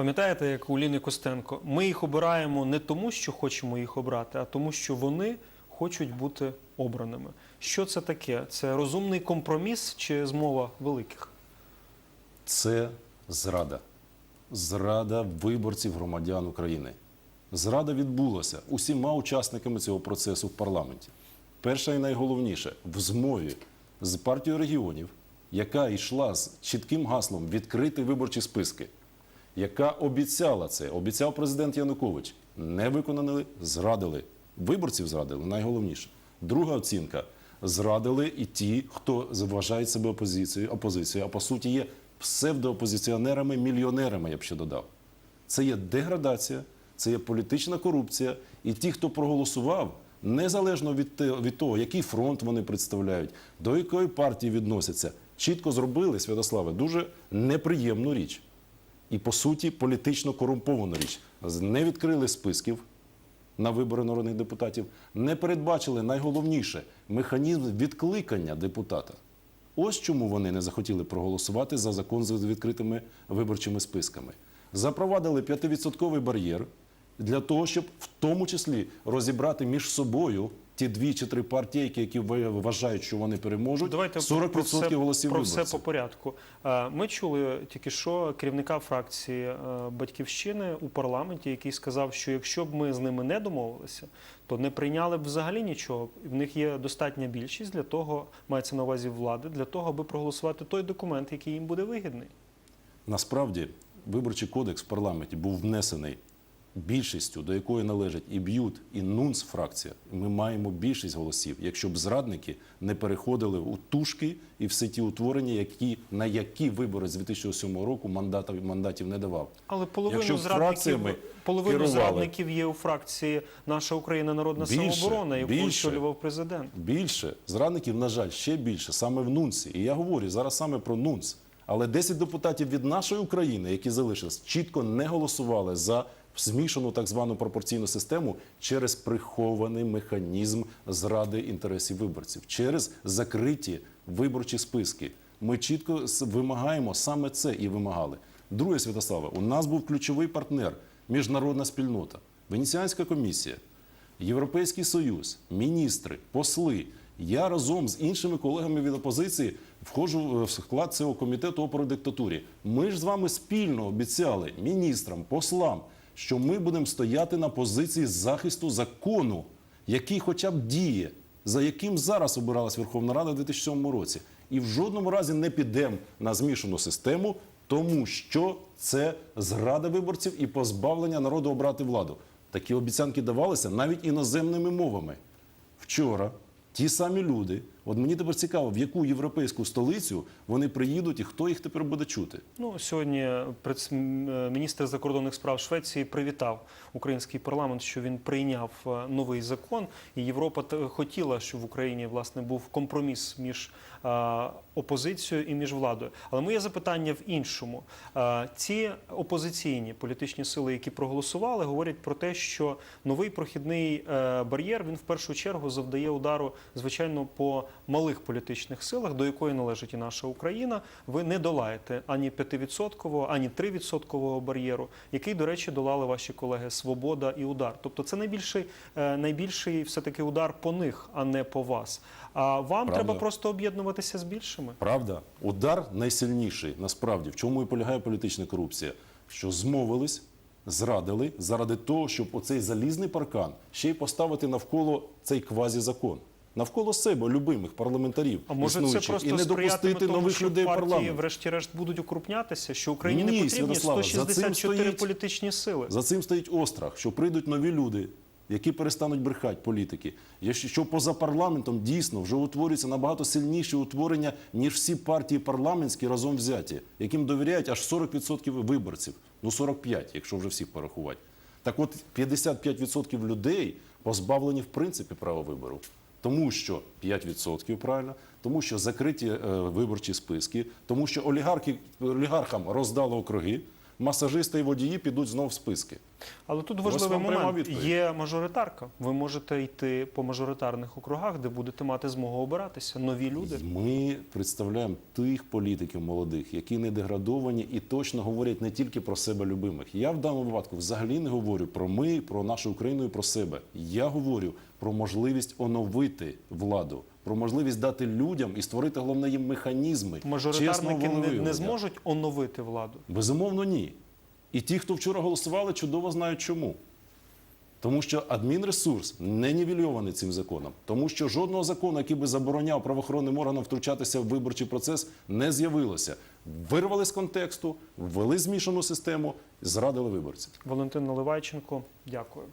Пам'ятаєте, як у Ліни Костенко? Ми їх обираємо не тому, що хочемо їх обрати, а тому, що вони хочуть бути обраними. Що це таке? Це розумний компроміс чи змова великих? Це зрада. Зрада виборців громадян України. Зрада відбулася усіма учасниками цього процесу в парламенті. Перше і найголовніше в змові з партією регіонів, яка йшла з чітким гаслом відкрити виборчі списки, яка обіцяла це, обіцяв президент Янукович. Не виконали, зрадили. Виборців зрадили, найголовніше. Друга оцінка зрадили і ті, хто вважають себе опозицією, опозицією, а по суті є псевдоопозиціонерами, мільйонерами, я б ще додав. Це є деградація, це є політична корупція. І ті, хто проголосував, незалежно від того, який фронт вони представляють, до якої партії відносяться, чітко зробили, Святославе, дуже неприємну річ. І по суті політично корумповану річ. Не відкрили списків на вибори народних депутатів, не передбачили найголовніше механізм відкликання депутата. Ось чому вони не захотіли проголосувати за закон з відкритими виборчими списками. Запровадили 5% бар'єр для того, щоб в тому числі розібрати між собою ті дві чи три партії, які, вважають, що вони переможуть, Давайте 40% про все, голосів про все по порядку. Е, Ми чули тільки що керівника фракції е, Батьківщини у парламенті, який сказав, що якщо б ми з ними не домовилися, то не прийняли б взагалі нічого. В них є достатня більшість для того, мається на увазі влади, для того, аби проголосувати той документ, який їм буде вигідний. Насправді, виборчий кодекс в парламенті був внесений більшістю, до якої належать і б'ют, і нунц фракція. Ми маємо більшість голосів, якщо б зрадники не переходили у тушки і все ті утворення, які, на які вибори з 2007 року мандатів, мандатів не давав. Але половину Якщо зрадників, половину керували- зрадників є у фракції Наша Україна Народна Більше, самооборона, яку більше. очолював президент. Більше зрадників, на жаль, ще більше саме в нунці. І я говорю зараз саме про нунц. Але 10 депутатів від нашої України, які залишились, чітко не голосували за змішану так звану пропорційну систему через прихований механізм зради інтересів виборців, через закриті виборчі списки. Ми чітко вимагаємо саме це і вимагали. Друге, Святославе, у нас був ключовий партнер, міжнародна спільнота, Венеціанська комісія. Європейський Союз, міністри, посли. Я разом з іншими колегами від опозиції входжу в склад цього комітету опору диктатурі. Ми ж з вами спільно обіцяли міністрам, послам, що ми будемо стояти на позиції захисту закону, який хоча б діє, за яким зараз обиралась Верховна Рада у 2007 році. І в жодному разі не підемо на змішану систему, тому що це зрада виборців і позбавлення народу обрати владу. Такі обіцянки давалися навіть іноземними мовами. Вчора ті самі люди, от мені тепер цікаво, в яку європейську столицю вони приїдуть і хто їх тепер буде чути. Ну сьогодні предс- е, міністр закордонних справ Швеції привітав український парламент, що він прийняв е, новий закон, і Європа хотіла, щоб в Україні власне був компроміс між е, опозицією і між владою. Але моє запитання в іншому: Е, ці опозиційні політичні сили, які проголосували, говорять про те, що новий прохідний е, бар'єр він в першу чергу завдає удару, звичайно, по малих політичних силах, до якої належить і наша Україна. Ви не долаєте ані 5%, ані 3% бар'єру, який, до речі, долали ваші колеги Свобода і Удар. Тобто, це найбільший, е, найбільший все-таки удар по них, а не по вас. А вам Правда. треба просто об'єднуватися з більшими. Правда, удар найсильніший насправді в чому і полягає політична корупція, що змовились, зрадили заради того, щоб оцей залізний паркан ще й поставити навколо цей квазізакон. Навколо себе любимих парламентарів А може це існуючих, просто і не допустити тому, нових що людей в партії, парламент. врешті-решт, будуть укрупнятися, що Україні Ні, не потрібні Святославе, за цим 164 стоїть- політичні сили. За цим стоїть острах, що прийдуть нові люди, які перестануть брехати політики. Що поза парламентом дійсно вже утворюється набагато сильніше утворення, ніж всі партії парламентські разом взяті, яким довіряють аж 40% виборців. Ну 45, якщо вже всіх порахувати. Так от 55% людей позбавлені в принципі права вибору. Тому що 5% правильно, тому що закриті е, виборчі списки, тому що олігархи, олігархам роздали округи, масажисти і водії підуть знов в списки. Але тут важливий момент. Є мажоритарка. Ви можете йти по мажоритарних округах, де будете мати змогу обиратися. Нові люди. Ми представляємо тих політиків молодих, які не деградовані і точно говорять не тільки про себе любимих. Я в даному випадку взагалі не говорю про ми, про нашу Україну і про себе. Я говорю про можливість оновити владу, про можливість дати людям і створити головне їм механізми Мажоритарники не, не зможуть оновити владу. Безумовно, ні. І ті, хто вчора голосували, чудово знають чому. Тому що адмінресурс не нівельований цим законом, тому що жодного закону, який би забороняв правоохоронним органам втручатися в виборчий процес, не з'явилося. Вирвали з контексту, ввели змішану систему, зрадили виборців. Валентин Наливайченко, дякую.